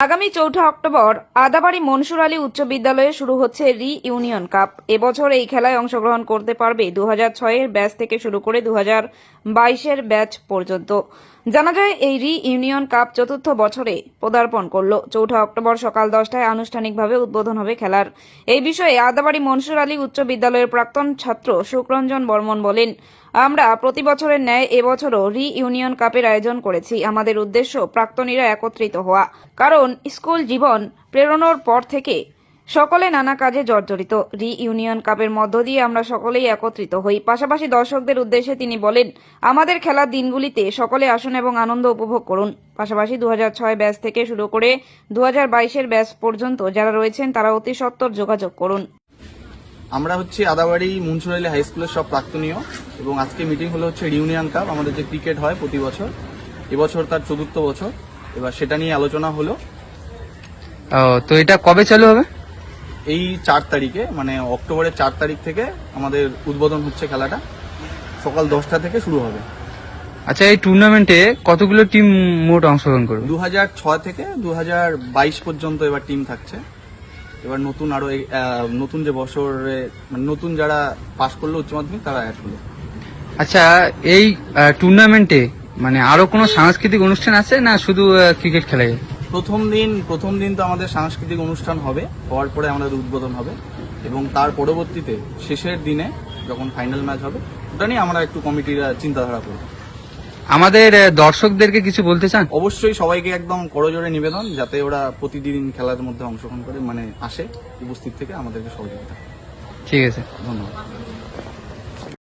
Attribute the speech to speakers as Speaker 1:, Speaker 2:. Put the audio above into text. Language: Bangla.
Speaker 1: আগামী চৌঠা অক্টোবর আদাবাড়ি মনসুর আলী উচ্চ বিদ্যালয়ে শুরু হচ্ছে রি ইউনিয়ন কাপ। এবছর এই খেলায় অংশগ্রহণ করতে পারবে দু হাজার ছয়ের ব্যাচ থেকে শুরু করে দু হাজার বাইশের ব্যাচ পর্যন্ত। জানা যায়, এই রি ইউনিয়ন কাপ চতুর্থ বছরে পদার্পণ করল। চৌঠা অক্টোবর সকাল দশটায় আনুষ্ঠানিকভাবে উদ্বোধন হবে খেলার। এই বিষয়ে আদাবাড়ি মনসুর আলী উচ্চ বিদ্যালয়ের প্রাক্তন ছাত্র সুকরঞ্জন বর্মন বলেন, আমরা প্রতি বছরের ন্যায় এবছরও রি ইউনিয়ন কাপের আয়োজন করেছি। আমাদের উদ্দেশ্য প্রাক্তনীরা একত্রিত হওয়া। কারণ, স্কুল জীবন প্রেরণার পর থেকে সকলে নানা কাজে জর্জরিত। রি ইউনিয়ন কাপের মধ্য দিয়ে আমরা সকলেই একত্রিত হই। পাশাপাশি দর্শকদের উদ্দেশ্যে তিনি বলেন আমাদের খেলার দিনগুলিতে সকলে আসুন এবং আনন্দ উপভোগ করুন। পাশাপাশি দু ছয় ব্যাচ থেকে শুরু করে দু হাজার বাইশের ব্যাচ পর্যন্ত যারা রয়েছেন তারা অতি সত্বর যোগাযোগ করুন।
Speaker 2: আমরা হচ্ছে আদাবাড়ি মুন্সুরাইলি হাই স্কুলের সব প্রাক্তনীয় এবং আজকে মিটিং হলো হচ্ছে রিউনিয়ন কাপ। আমাদের যে ক্রিকেট হয় প্রতি বছর এবছর তার চতুর্থ বছর। এবার সেটা নিয়ে আলোচনা হলো।
Speaker 3: তো এটা কবে চালু হবে?
Speaker 2: এই চার তারিখে মানে অক্টোবরের চার তারিখ থেকে আমাদের উদ্বোধন হচ্ছে খেলাটা। সকাল দশটা থেকে শুরু হবে।
Speaker 3: আচ্ছা এই টুর্নামেন্টে কতগুলো টিম মোট অংশগ্রহণ করবে?
Speaker 2: দু হাজার ছয় থেকে দু হাজার বাইশ পর্যন্ত এবার টিম থাকছে। এবার নতুন আরও নতুন যে বছরে মানে নতুন যারা পাশ করল উচ্চ মাধ্যমিক তারা অ্যাড হলো
Speaker 3: আচ্ছা এই টুর্নামেন্টে মানে আরও কোনো সাংস্কৃতিক অনুষ্ঠান আছে না শুধু ক্রিকেট খেলাই?
Speaker 2: প্রথম দিন প্রথম দিন তো আমাদের সাংস্কৃতিক অনুষ্ঠান হবে হওয়ার পরে আমাদের উদ্বোধন হবে এবং তার পরবর্তীতে শেষের দিনে যখন ফাইনাল ম্যাচ হবে ওটা নিয়ে আমরা একটু কমিটির চিন্তাধারা করব।
Speaker 3: আমাদের দর্শকদেরকে কিছু বলতে চান?
Speaker 2: অবশ্যই সবাইকে একদম করজোরে নিবেদন যাতে ওরা প্রতিদিন খেলার মধ্যে অংশগ্রহণ করে মানে আসে উপস্থিত থেকে আমাদেরকে সহযোগিতা
Speaker 3: ঠিক আছে।
Speaker 2: ধন্যবাদ।